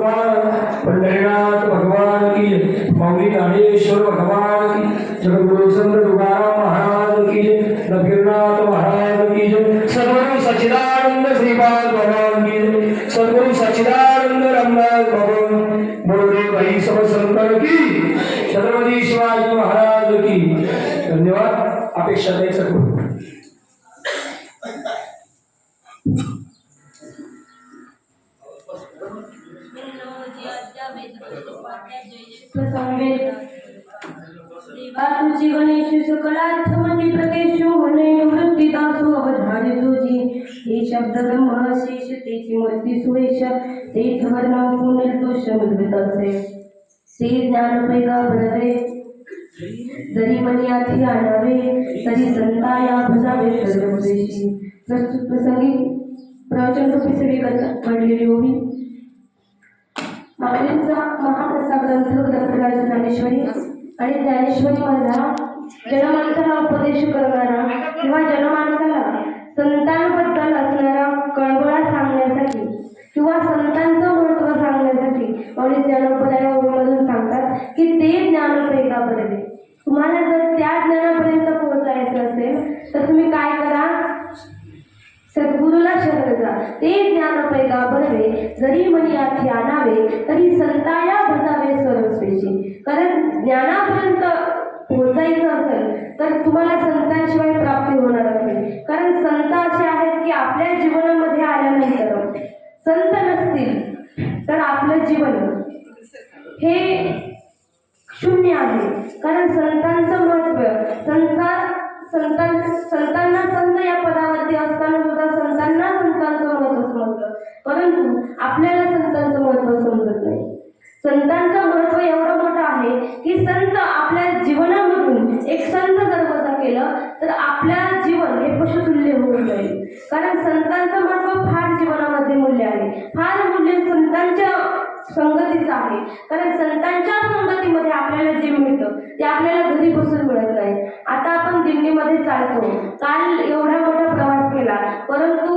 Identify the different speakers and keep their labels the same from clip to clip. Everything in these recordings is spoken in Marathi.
Speaker 1: पंढरीनाथ भगवान की मौली ज्ञानेश्वर भगवान की जगद्गुरु संत तुकाराम महाराज की नबीरनाथ महाराज की सद्गुरु सच्चिदानंद श्रीपाद भगवान की सद्गुरु सच्चिदानंद रामदास भगवान बोले भाई सब संतन की छत्रपती शिवाजी महाराज की धन्यवाद। अपेक्षा द्यायचं
Speaker 2: तेची मूर्ती सुरेश तेच वर्ण पुनर्दोष मिळवित असे ते ज्ञान पैगा भरवे जरी मनी आणावे तरी संता या भजावे सर्वदेशी प्रस्तुत प्रसंगी प्रवचन रूपी सगळी पडलेली होती माऊलींचा ग्रंथ ग्रंथराज ज्ञानेश्वरी आणि ज्ञानेश्वरी माझा जनमानसाला उपदेश करणारा किंवा जनमानसाला संतांबद्दल असणारा कळवळा सांगण्यासाठी किंवा संतांचं महत्त्व सांगण्यासाठी आणि ज्ञानोपदा ओळीमधून सांगतात की ते ज्ञान तुम्हाला जर त्या ज्ञानापर्यंत पोहोचायचं असेल तर तुम्ही काय करा? सद्गुरूला शरण जा. ते ज्ञान पैगा बनवे जरी मनी आखी आणावे तरी संताया भजावे सरस्वेशी कारण ज्ञानापर्यंत पोहोचायचं असेल तर तुम्हाला संतांशिवाय प्राप्ती होणार नाही. कारण संत असे आहेत की आपल्या जीवनामध्ये आल्यानंतर संत नसतील तर आपलं जीवन हे शून्य आहे. कारण संतांचं महत्त्व संता संतां संतांना संत या पदावरती असताना सुद्धा संतांना संतांचं महत्त्व समजलं परंतु आपल्याला संतांचं महत्त्व समजत नाही. संतांचं महत्त्व एवढं मोठं आहे की संत आपल्या जीवनामधून एक संत जर वजा केलं तर आपल्या जीवन हे पशुतुल्य होऊन जाईल. कारण संतांचं महत्त्व फार जीवनामध्ये मूल्य आहे. फार मूल्य संतांच्या संगतीचं आहे. कारण संतांच्या संगतीमध्ये आपल्याला जे मिळतं. ते आपल्याला घरी बसून मिळत नाही. आता आपण दिल्लीमध्ये चालतो. काल एवढा मोठा प्रवास केला. परंतु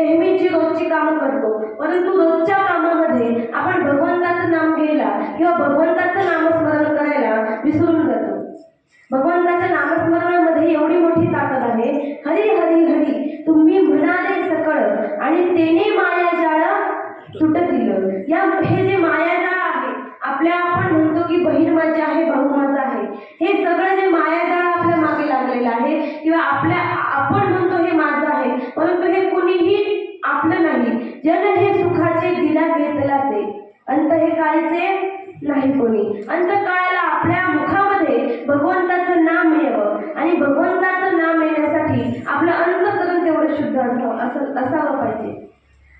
Speaker 2: नेहमी नेहमीची रोजची कामं करतो परंतु रोजच्या कामामध्ये आपण भगवंताचं नाम घ्यायला किंवा भगवंताचं नामस्मरण करायला विसरून जन हे सुखाचे दिला घेतलाचे अंत हे काळचे नाही कोणी. अंत काळाला आपल्या मुखामध्ये भगवंताचं नाम यावं. आणि भगवंताचं नाम येण्यासाठी आपलं अंत करून तेवढं शुद्ध असावं. असं असावं पाहिजे.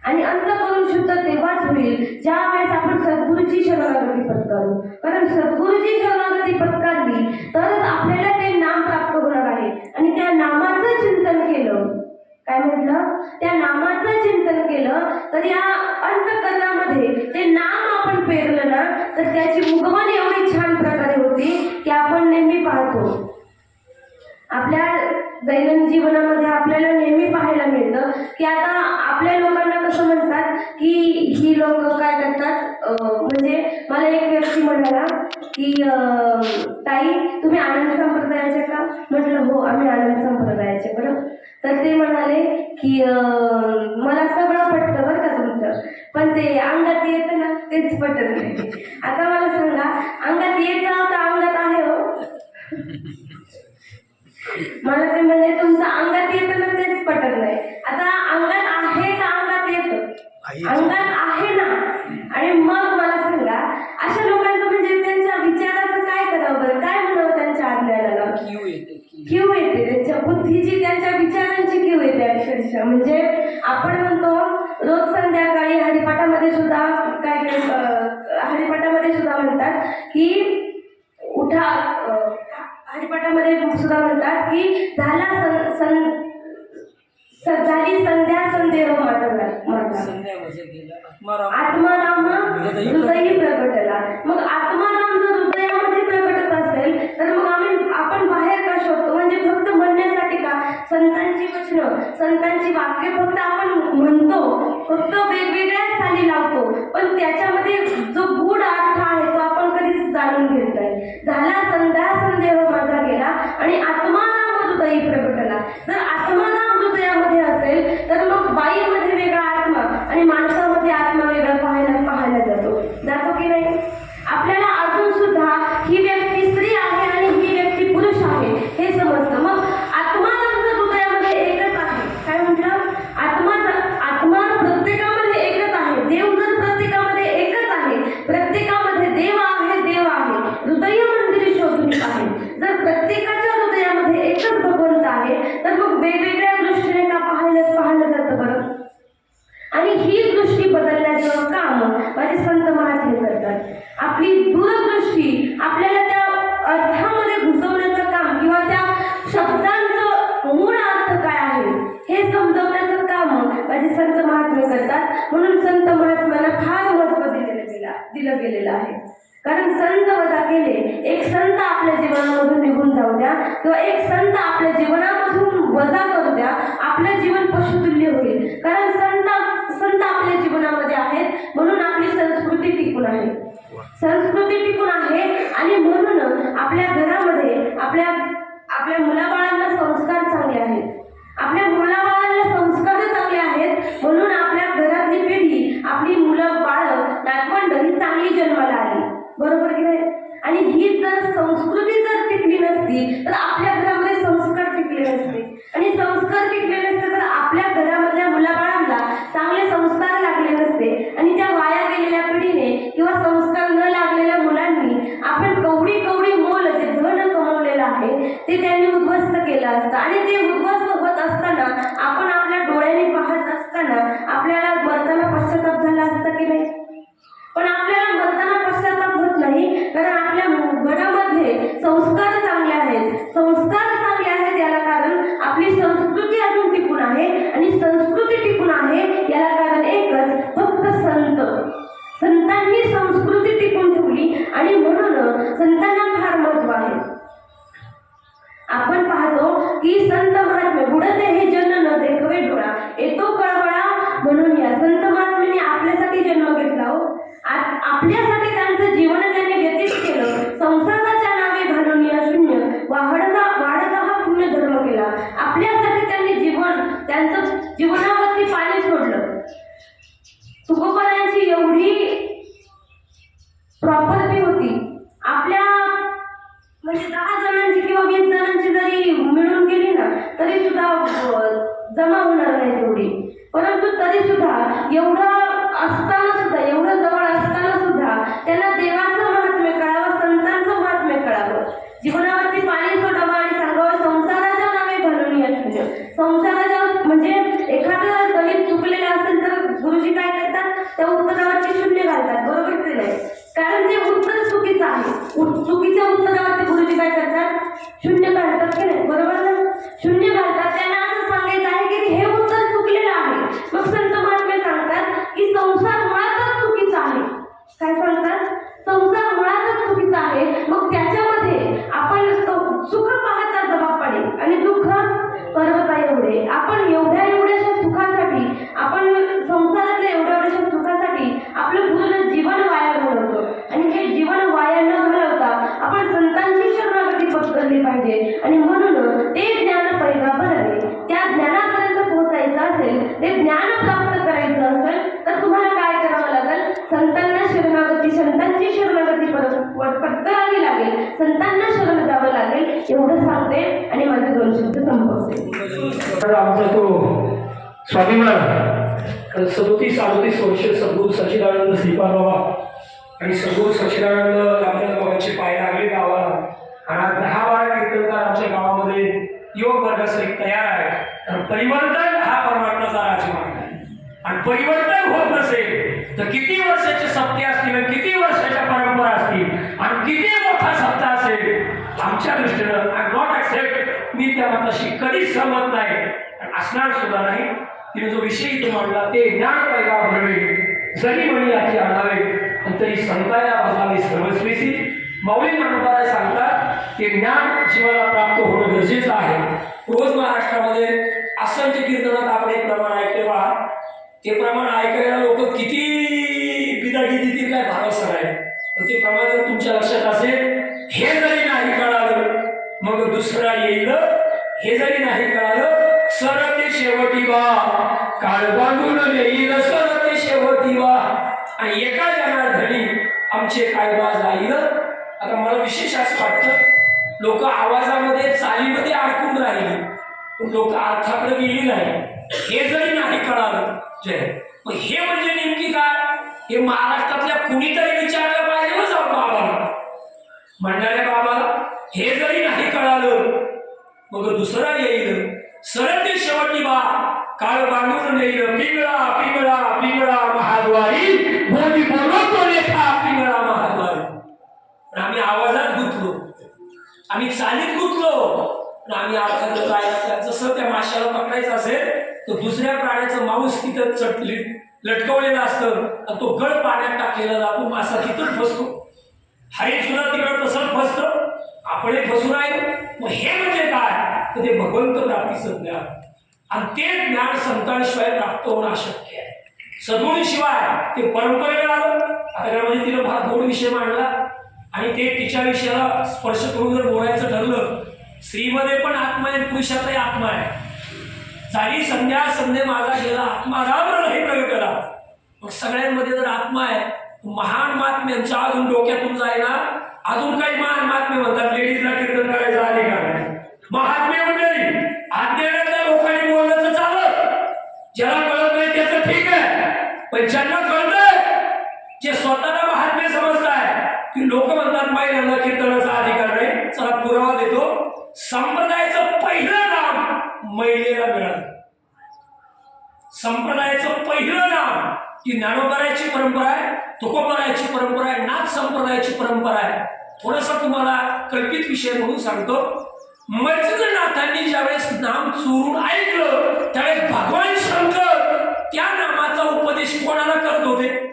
Speaker 2: आणि अंत करून शुद्ध तेव्हाच होईल ज्या वेळेस आपण सद्गुरूची शरणागती पत्करू. कारण सद्गुरूची शरणागती पत्कारली तरच आपल्याला ते नाम प्राप्त होणार आहे. आणि त्या नामाचं चिंतन केलं काय म्हटलं? त्या नामाचं चिंतन केलं तर या अंतकरणामध्ये ते नाम आपण पेरलं ना तर त्याची उगवण एवढी छान प्रकारे होती की आपण नेहमी पाहतो. आपल्या दैनंदिन जीवनामध्ये आपल्याला नेहमी पाहायला मिळतं की आता आपल्या लोकांना कसं म्हणतात की ही लोक काय करतात? म्हणजे मला एक व्यक्ती म्हणाला की ताई तुम्ही आनंद संप्रदायाचे का? म्हटलं हो आम्ही आनंद संप्रदायाचे. बरं? तर ते म्हणाले की मला सगळं पटतं बरं का तुमचं पण ते अंगात येतं ना तेच पटत नाही. आता मला सांगा अंगात येतं का अंगात आहे हो? मला ते म्हणजे तुमचं अंगात येतं ना तेच पटत नाही. आता अंगात आहे का अंगात येतं? अनुदान आहे ना? आणि मग मला सांगा अशा लोकांचं म्हणजे त्यांच्या विचाराचं काय करावं बरं? काय म्हणावं त्यांच्या आज्ञानाला
Speaker 3: किव येते
Speaker 2: किव येते त्यांच्या बुद्धीची त्यांच्या विचारांची किव येते अक्षरशः? म्हणजे आपण म्हणतो रोज संध्याकाळी हरिपाठामध्ये सुद्धा काय हरिपाठामध्ये सुद्धा म्हणतात की उठा हरिपाठामध्ये सुद्धा म्हणतात की झाला सं झाली संध्या संदेह माझा माझा आत्माराम. हृदयी प्रगटला. मग आत्माराम जर हृदयामध्ये प्रगटत असेल तर मग आम्ही आपण बाहेर का शोधतो? म्हणजे फक्त म्हणण्यासाठी का? संतांची वचनं संतांची वाक्य फक्त आपण म्हणतो. फक्त वेगवेगळ्या चाली लावतो. पण त्याच्यामध्ये जो गूढ अर्थ आहे तो आपण कधीच जाणून घेत नाही. झाला संध्या संदेह माझा गेला आणि आत्माराम हृदयी प्रगटला. जर आत्माराम हृदयामध्ये म्हणून संत महात्म्याला फार महत्त्व दिलेलं गेला दिलं गेलेलं आहे. कारण संत वजा केले एक संत आपल्या जीवनामधून निघून जाऊ द्या किंवा एक संत आपल्या जीवनात आपण पाहतो की संत महात्मे बुडते हे जन्म न देखवे डोळा येतो कळवळा म्हणून या संत महात्म्याने आपल्यासाठी जन्म घेतला हो. आपल्यासाठी त्यांचं जीवन त्यांनी व्यतीत केलं. संसाराच्या नावे घालून या शून्य वाढता वाढता हा पुण्य धर्म केला. आपल्यासाठी त्यांनी जीवन त्यांचं जीवनावरती पाणी सोडलं. तुकोबारांची एवढी प्रॉपर होती आपल्या म्हणजे दहा जणांची किंवा वीस जणांची जरी मिळून गेली ना तरी सुद्धा जमा होणार नाही तेवढी. परंतु तरी सुद्धा एवढं असताना सुद्धा एवढं जवळ असताना सुद्धा त्यांना देवाचं महात्म्य कळावं संतांचं महात्म्य कळावं. जीवनावरती पाणी सोडावं आणि सांगावं संसाराच्या नावे घालून या संसाराच्या म्हणजे एखादं दलित चुकलेलं असेल तर गुरुजी काय शरणागती पाहिजे. आणि म्हणून ते ज्ञान पहिला भरावे त्या ज्ञानापर्यंत पोहोचायचं असेल ते ज्ञान प्राप्त करायचं असेल तर तुम्हाला काय करावं लागेल? संतांना शरणागती संतांची शरणागती पत्करावी लागेल. संतांना शरण जावं लागेल. एवढं सांगते आणि माझे दोन शब्द संपवते.
Speaker 1: तर आमचा तो स्वाभिमान सदोतीस अडतीस वर्ष सद्गुरू सचिदानंद श्रीपाद बाबा आणि सद्गुरू सचिदानंद रामदास बाबांचे पाय लागले गावाला. आणि आज दहा बारा कीर्तनकार आमच्या गावामध्ये युवक वर्गासाठी तयार आहे. तर परिवर्तन हा परमात्माचा राजमार्ग आहे.
Speaker 4: आणि परिवर्तन होत नसेल तर किती वर्षाचे सप्ते असतील आणि किती वर्षाच्या परंपरा असतील आणि किती मोठा सत्ता असेल आमच्या दृष्टीनं आय नॉट ऍक्सेप्ट मी त्या मताशी कधीच सहमत नाही. आणि असणार सुद्धा नाही. तिने जो विषय इथे मांडला ते ज्ञान पैगा भरवे जरी म्हणी याची आढावे तरी संताया बसावी सर्वस्वीसी माऊली ज्ञानोबाराय सांगतात की ज्ञान जीवाला प्राप्त होणं गरजेचं आहे. रोज महाराष्ट्रामध्ये असंख्य कीर्तनात आपण एक प्रमाण ऐकले पहा ते प्रमाण ऐकायला लोक किती बिदागी देतील काय भरोसा नाही पण ते प्रमाण जर तुमच्या लक्षात असेल हे जरी नाही कळालं मग दुसरा येईल. हे जरी नाही कळालं सर ते शेवटी वा काळ बांधून येईल सर ते शेवटी वा आणि एका जनार्दनी आमचे काय बा जाईल आता मला विशेष असं वाटतं लोक आवाजामध्ये चालीमध्ये अडकून राहिली. पण लोक अर्थाकडे गेली नाही. हे जरी नाही कळालं जय. मग हे म्हणजे नेमकी काय? हे महाराष्ट्रातल्या कुणीतरी विचारायला पाहिजे ना जाऊ बाबाला म्हणणाऱ्या बाबाला हे जरी नाही कळालं मग दुसरा येईल. सरते शेवटी बा काळ बांधून येईल पिंगळा पिंगळा पिंगळा महाद्वारी. मोदी बोलवतो पिंगळा. पण आम्ही आवाजात गुंतलो. आम्ही चालीत गुंतलो. पण आम्ही अर्थात काय जसं त्या माशाला पकडायचं असेल तर दुसऱ्या प्राण्याचं मांस तिथं चटली लटकवलेलं असतं आणि तो गळ पाण्यात टाकलेला जातो मासा तिथंच फसतो हरिण सुद्धा तिकडं तसंच फसतं आपण फसून आहे मग हे म्हणजे काय? तर ते भगवंत प्राप्तीचं ज्ञान. आणि ते ज्ञान संतांशिवाय प्राप्त होणं अशक्य आहे. सद्गुणीशिवाय ते परंपरेला आलं. आता म्हणजे तिनं फार गोड विषय मांडला. आणि ते तिच्या विषयाला स्पर्श करून जर बोलायचं ठरलं स्त्रीमध्ये पण आत्मा आहे पुरुषातही आत्मा आहे. झाली संध्या संध्या माझा गेला आत्मा राम नाही प्रगटला. मग सगळ्यांमध्ये जर आत्मा आहे महान महात्म्यांच्या अजून डोक्यातून जायला अजून काही महान महात्मे म्हणतात लेडीजला कीर्तन करायचं अधिकार नाही? महात्मे मंडळी आज्ञानातल्या लोकांनी बोललं तर चालत ज्याला कळत नाही त्याचं ठीक आहे. पण ज्यांना कळत जे स्वतःला लोक म्हणतात पहिल्यांदा कीर्तनाचा अधिकार नाही. चला पुरावा देतो. संप्रदायाचं पहिलं नाव महिलेला मिळालं. संप्रदायाचं पहिलं नाव की ज्ञानोपरायाची परंपरा आहे तुकोपरायची परंपरा आहे नाथ संप्रदायाची परंपरा आहे. थोडंसं तुम्हाला कल्पित विषय म्हणून सांगतो. नाथांनी ज्यावेळेस नाम चोरून ऐकलं त्यावेळेस भगवान शंकर त्या नामाचा उपदेश कोणाला करत होते?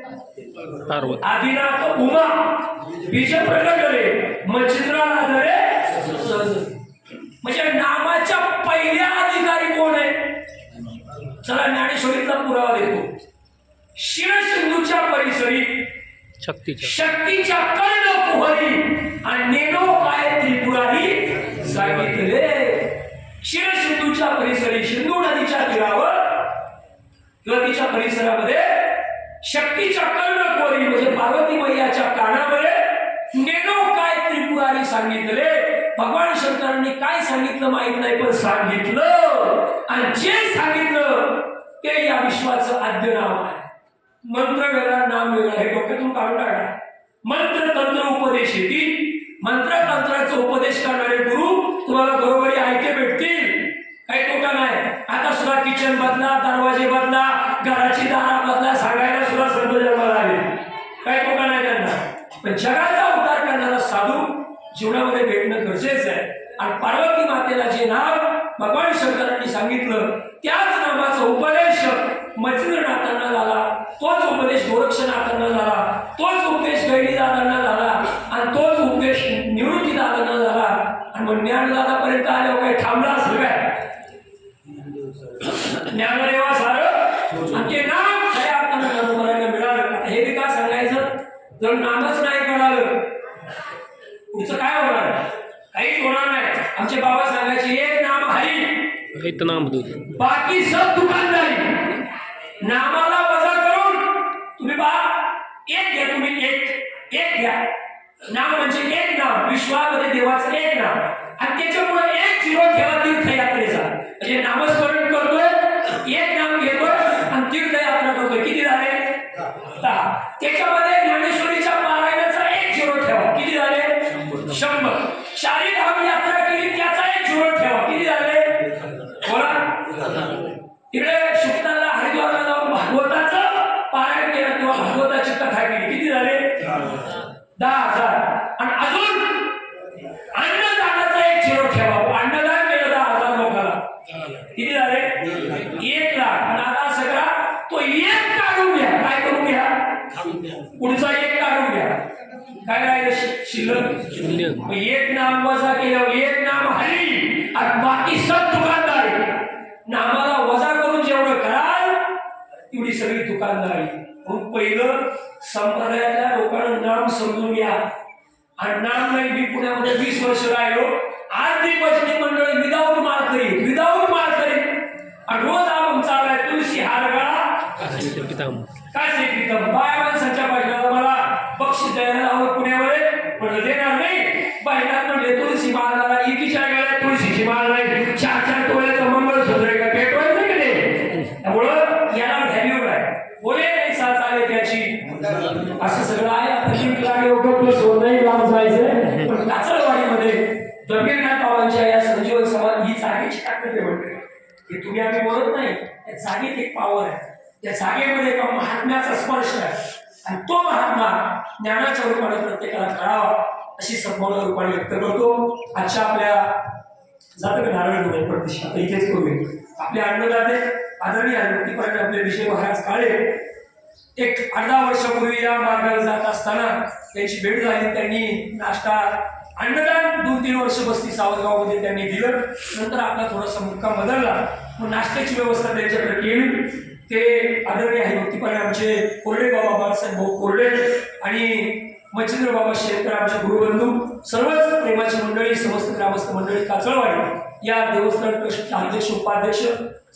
Speaker 4: आदिनाथ उमा बीज प्रगटले मच्छिंद्राला धरे म्हणजे नामाच्या पहिल्या अधिकारी कोण आहे? चला ज्ञानेश्वरीतला पुरावा देतो. शिरसिंधूच्या परिसरी
Speaker 3: शक्तीच्या.
Speaker 4: शक्तीच्या कर्ण कुहरी आणि नेनो काय त्रिपुरारी सांगितले. शिरसिंधूच्या परिसरी सिंधू नदीच्या तीरावर किंवा तिच्या परिसरामध्ये शक्तीच्या कर्णकोरी म्हणजे पार्वती मैयाच्या कानामध्ये नेनो काय त्रिपुरारी सांगितले? भगवान शंकरांनी काय सांगितलं माहीत नाही पण सांगितलं. आणि जे सांगितलं ते या विश्वाचं आद्य नाव आहे. मंत्र वेगळा नाम वेगळा हे डोक्यातून काढून टाका. मंत्र तंत्र उपदेश येतील. मंत्र तंत्राचा उपदेश करणारे गुरु तुम्हाला बरोबरी ऐके भेटतील. काही तोटा नाही. आता सुद्धा किचन बदला दरवाजे बदला घराची दारा बदला सांगायला सुद्धा संत जन्माला आले काही तोटा नाही त्यांना पण जगाचा उद्धार करणारा साधू जीवनामध्ये भेटणं गरजेचं आहे आणि पार्वती मातेला जे नाव भगवान शंकरांनी सांगितलं त्याच नामाचा उपदेश मच्छिंद्रनाथांना झाला तोच उपदेश गोरक्षनाथांना झाला तोच उपदेश गैरीदादांना झाला आणि तोच उपदेश निवृत्तीदादांना झाला आणि मग ज्ञानदादापर्यंत आल्यावर काही थांबला असेल काय ज्ञानदेवा सारं आणि ते नाम खऱ्या अर्थानं ज्ञानोबरायला मिळालं आता हे बी काय सांगायचं जर नामच नाही कळालं पुढचं काय होणार काहीच होणार नाही आमचे बाबा सांगायचे एक नाम हरी
Speaker 3: हित नामदूत
Speaker 4: बाकी सब दुकानदारी नामाला वजा करून तुम्ही बा एक घ्या तुम्ही एक एक घ्या. नाम म्हणजे एक नाव विश्वामध्ये देवाचं एक नाव आणि त्याच्यामुळे एक झिरो ठेवा तीर्थयात्रेचा. म्हणजे नामस्मरण करतोय एक नाम घेतोय आणि तीर्थयात्रा करतोय. किती झाले? दहा. त्याच्यामध्ये ज्ञानेश्वरीच्या पारायणाचा एक झिरो ठेवा. किती झाले? शंभर. शारीर
Speaker 3: शून्य
Speaker 4: मग एक नाम वजा केलं. एक नाम हरी. आणि बाकी सब दुकानदारी. नामाला वजा करून जेवढं कराल तेवढी सगळी दुकानदारी. म्हणून पहिलं संप्रदायातल्या लोकांना नाम समजून घ्या. आणि नाम नाही मी पुण्यामध्ये वीस वर्ष राहिलो. आज ती भजनी मंडळी विदाऊट माळकरी विदाऊट माळकरी. आणि रोज आपण चाललाय तुळशी हार गळा. काय सांगितलं बाय माणसाच्या मला बक्षीस द्यायला लावलं पुण्यामध्ये म्हणलं देणार नाही. बायकात म्हणले तुळशी माळाला एकीच्या गाड्या तुळशीची माळ नाही चार चार तोळ्याचा मंगळसूत्र आहे का? पेटवायचं का ते? त्यामुळं याला व्हॅल्यू आहे बोले नाही साथ आले त्याची. असं सगळं आहे. आता तीन लाख लोक सोनही लांब जायचं पण काचळवाडीमध्ये दबीरनाथ बाबांच्या या संजीवन समाज ही जागेची ताकद आहे म्हणते. हे तुम्ही आम्ही बोलत नाही. त्या जागेत एक पावर आहे. त्या जागेमध्ये एका महात्म्याचा स्पर्श आहे. आणि तो महात्मा ज्ञानाच्या रूपाने प्रत्येकाला कळावा अशी संपूर्ण रूपाने व्यक्त करतो. आजच्या आपल्या जातं का नारळ डोळे आता इथेच करूया. आपले अन्नदाते आदरणीय व्यक्तीपर्यंत आपले विषय महाराज काळे एक अर्धा वर्षापूर्वी या मार्गाला जात असताना त्यांची भेट झाली. त्यांनी नाश्ता अन्नदान दोन तीन वर्ष बसती सावधगावमध्ये त्यांनी दिलं. नंतर आपला थोडासा मुक्काम बदलला. मग नाश्त्याची व्यवस्था त्यांच्याकडे केली. ते आदरणीय आहे भक्तीपणे आमचे कोरडे बाबा बाळासाहेब भाऊ कोरडे आणि मच्छिंद्र बाबा शेतकर आमचे गुरुबंधू सर्वच प्रेमाची मंडळी समस्त ग्रामस्थ मंडळी काचळवाडी या देवस्थान ट्रस्टचे अध्यक्ष उपाध्यक्ष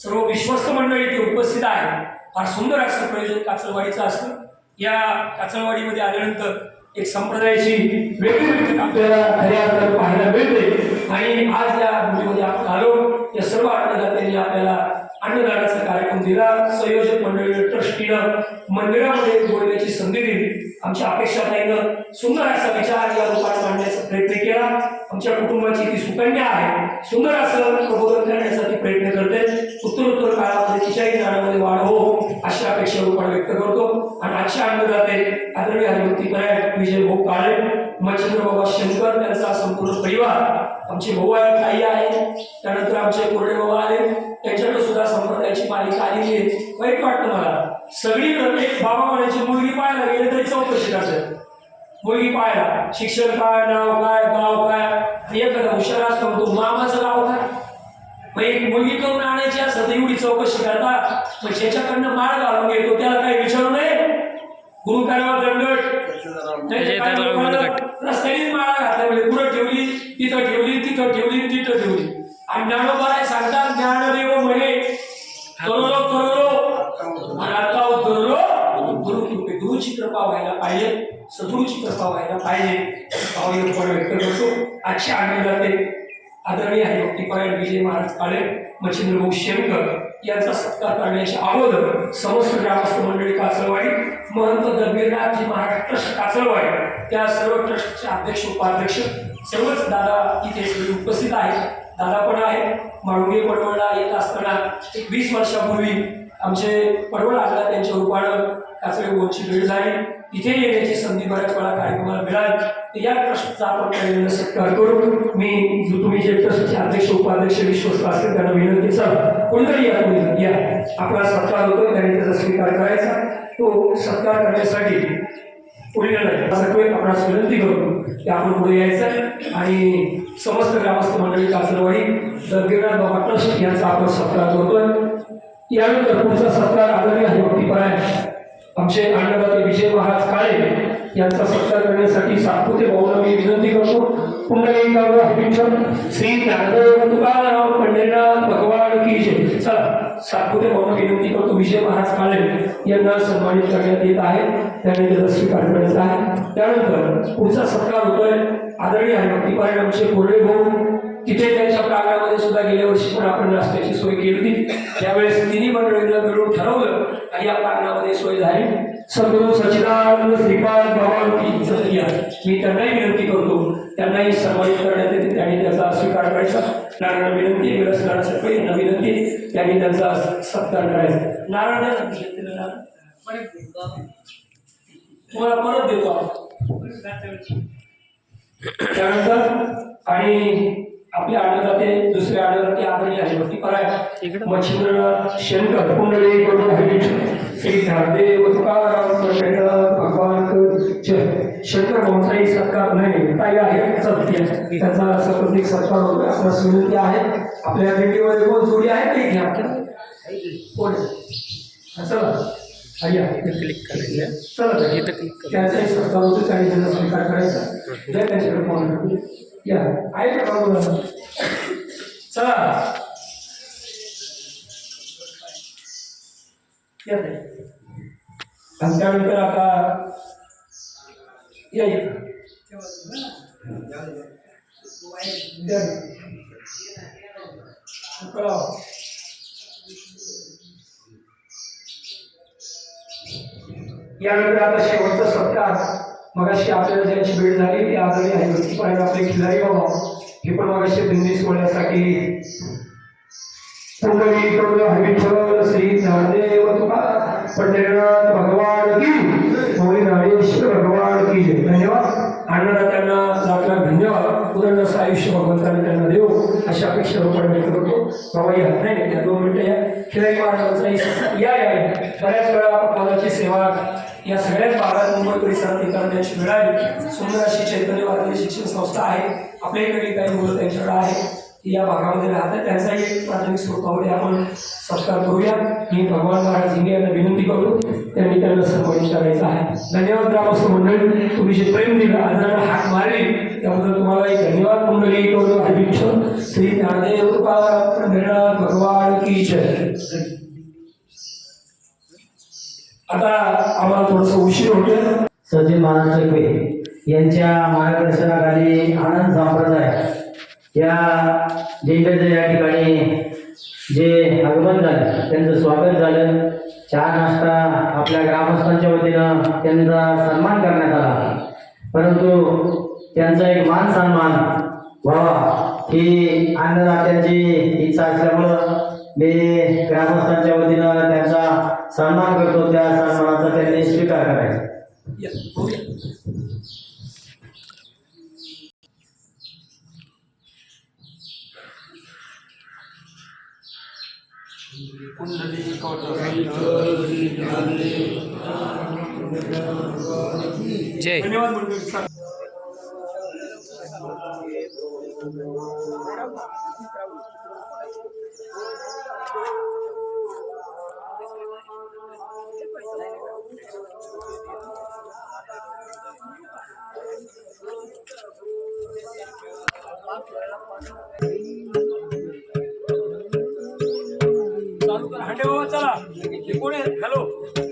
Speaker 4: सर्व विश्वस्त मंडळी इथे उपस्थित आहे फार सुंदर असं प्रयोजन काचळवाडीचं असतं. या काचळवाडीमध्ये आल्यानंतर एक संप्रदायाची वेगळी व्यक्ती आपल्याला खऱ्या अर्थात पाहायला मिळते. आणि आज या भूमीमध्ये आपण आलो. या सर्व अन्नदात्यांनी आपल्याला अन्नदानाचा कार्यक्रम दिला. संयोजक मंडळी ट्रस्टीनं मंदिरामध्ये बोलण्याची संधी दिली. आमच्या नाही सुंदर असा विचार या रूपात मांडण्याचा प्रयत्न केला. आमच्या कुटुंबाची ती सुकन्या आहे. सुंदर असं प्रबोधन करण्यासाठी प्रयत्न करते. उत्तरोत्तर काळामध्ये तिच्याही ज्ञानामध्ये वाढ हो अशी अपेक्षा रूपात व्यक्त करतो. आणि आजच्या अन्नदाते विजय भाऊ काळे मच्छिंद्र बाबा शंकर त्यांचा संपूर्ण परिवार आमचे भाऊ आहेत ताई आहेत त्यानंतर आमचे कोरडे बाबा आहेत त्यांच्याकडे सुद्धा संप्रदायाची मालिका आलेली आहे. वाईट वाटतं मला सगळी एक बाबा म्हणायची मुलगी पाहायला गेले तरी चौकशी करतात मुलगी पाहायला शिक्षण काय नाव काय गाव काय? एखादा हुशार असतो म्हणतो मामाचं गाव काय? मग एक मुलगी करून आणायची असं तर एवढी चौकशी करता मग ज्याच्याकडनं माळ घालून घेतो त्याला काही विचारू नये. गुरु करावा दंडट माळा घातल्या म्हणजे कुठं ठेवली? तिथं ठेवली तिथं ठेवली तिथं ठेवली. आणि ज्ञानोबाराय सांगतात ज्ञानदेव म्हणे करोलो करोलो. आता उतरलो गुरु कृपे गुरुची कृपा व्हायला पाहिजे. सद्गुरूची कृपा व्हायला पाहिजे. पण व्यक्त करतो. आजच्या आनंदाते आदरणीय आहे भक्तीपरायण विजय महाराज काळे मच्छिंद्रभाऊ शेमकर यांचा सत्कार करण्याच्या अगोदर समस्त ग्रामस्थ मंडळी काचळवाडी महंत दबीरनाथजी महाराज ट्रस्ट काचळवाडी त्या सर्व ट्रस्टचे अध्यक्ष उपाध्यक्ष सर्वच दादा इथे सगळे उपस्थित आहेत. दादा पण आहे माळुंगे पडवळला येत असताना एक वीस वर्षापूर्वी आमचे पडवळ आला त्यांच्या रूपानं काचळे गोलची भेट जाईल. तिथे येण्याची संधी बऱ्याच वेळा कार्यक्रमाला मिळाली. तर या ट्रस्टचा आपण पहिल्यांदा सत्कार करू. मी जो तुम्ही जे ट्रस्टचे अध्यक्ष उपाध्यक्ष विश्वस्त असतील त्यांना विनंती सर कोणतरी या तुम्ही या. आपला सत्कार होतो त्यांनी त्याचा स्वीकार करायचा. तो सत्कार करण्यासाठी पुढे आपणास विनंती करतो की आपण पुढे यायचं आणि समस्त ग्रामस्थ मंडळी कासरवाडी दर्गेनाथ बाबा ट्रस्ट यांचा आपण सत्कार करतोय. यानंतर पुढचा सत्कार आदरणीय हरिभक्तीपरायण आमचे अण्णाबाई विजय महाराज काळे यांचा सत्कार करण्यासाठी सातपुते भाऊला मी विनंती करतो. पुंडलिकावर श्री ज्ञानदेव तुकाराम पंढरीनाथ भगवान की जय. चला सातपुते भाऊला विनंती करतो. विजय महाराज काळे यांना सन्मानित करण्यात येत आहे. त्यांनी त्याचा स्वीकार करायचा आहे. त्यानंतर पुढचा सत्कार होतोय. आदरणीय भक्तीपारायण आमचे कोरडे भाऊ. तिथे त्यांच्या प्रांगणामध्ये सुद्धा गेल्या वर्षी पण आपण नाश्त्याची सोय केली होती. त्यावेळेस तिन्ही मंडळींना मिळून ठरवलं या प्रांगणामध्ये सोय झाली. सद्गुरू सच्चिदानंद श्रीपाद भगवान घ्या. मी त्यांनाही विनंती करतो त्यांनाही सन्मानित करण्यात येते. त्यांनी त्याचा स्वीकार करायचा. नारायण विनंती विलास नारायण यांना विनंती. त्यांनी त्यांचा सत्कार करायचा. नारायण. तुम्हाला परत देतो. त्यानंतर आणि आपले आनंदाते दुसरे आनंदाते आदरणीय हरिभक्ती पराय. मच्छिंद्रनाथ शंकर कुंडली श्री धादेव तुकाराम भगवान जय शंकर भाऊचाही सत्कार नाही. ताई आहे. सत्य त्याचा सपत्निक सत्कार होतो आपल्यास विनंती आहे. आपल्या भेटीमध्ये कोण जोडी आहे इथे आपल्या कोण? चला.
Speaker 3: क्लिक करायचं.
Speaker 4: चला. ताई.
Speaker 3: इथं क्लिक करा.
Speaker 4: त्याचाही सत्कार होतो काही त्यांना स्वीकार करायचा. द्या त्यांच्याकडे या. आहे का बाबूला चला. या आणि त्यानंतर आता या या. यानंतर आता शेवटचा सत्कार मगाशी आपल्याला ज्यांची भेट झाली ती आजही पण आपले खिलारी बाबा हे पण मगाशी दिंडी सोहळ्यासाठी पुंडली करुण हरिठल श्री ज्ञानदेव तुका पंढरीनाथ भगवान की मौली नाडेश्वर भगवान की जय. धन्यवाद. अन्नदात्यांना लाख लाख धन्यवाद. पुनर्नस आयुष्य भगवंताने त्यांना देऊ अशी अपेक्षा लोकांना व्यक्त करतो. बाबा या नाही दोन मिनिटं या. खिलारी महाराजांचा या या बऱ्याच वेळा आपण पदाची सेवा या सगळ्याच भागात मुंबई परिसरात हे करण्याची मिळाली सुंदर अशी चैतन्य भारतीय शिक्षण संस्था आहे. आपल्या इकडे काही मुलं त्यांच्याकडे आहे. की या भागामध्ये राहतात. त्यांचाही एक प्राथमिक स्वरूपामध्ये आपण सत्कार करूया. मी भगवान महाराज हिंगे यांना विनंती करतो. त्यांनी त्यांना सन्मानित करायचं आहे. धन्यवाद ग्रामस्थ मंडळी. तुम्ही जे प्रेम दिलं आदरानं
Speaker 5: आपल्या ग्रामस्थांच्या वतीनं त्यांचा सन्मान करण्यात आला. परंतु त्यांचा एक मान सन्मान व्हावा ही अन्नदात्यांची इच्छा असल्यामुळं मी ग्रामस्थांच्या वतीनं त्यांचा सन्मान करतो त्या सन्मानाचा त्यांनी स्वीकार करायचा.
Speaker 4: या, बोलूया.
Speaker 3: जय
Speaker 4: धन्यवाद मंडळी चालू कर हांडे बाबा चला कोण आहे हॅलो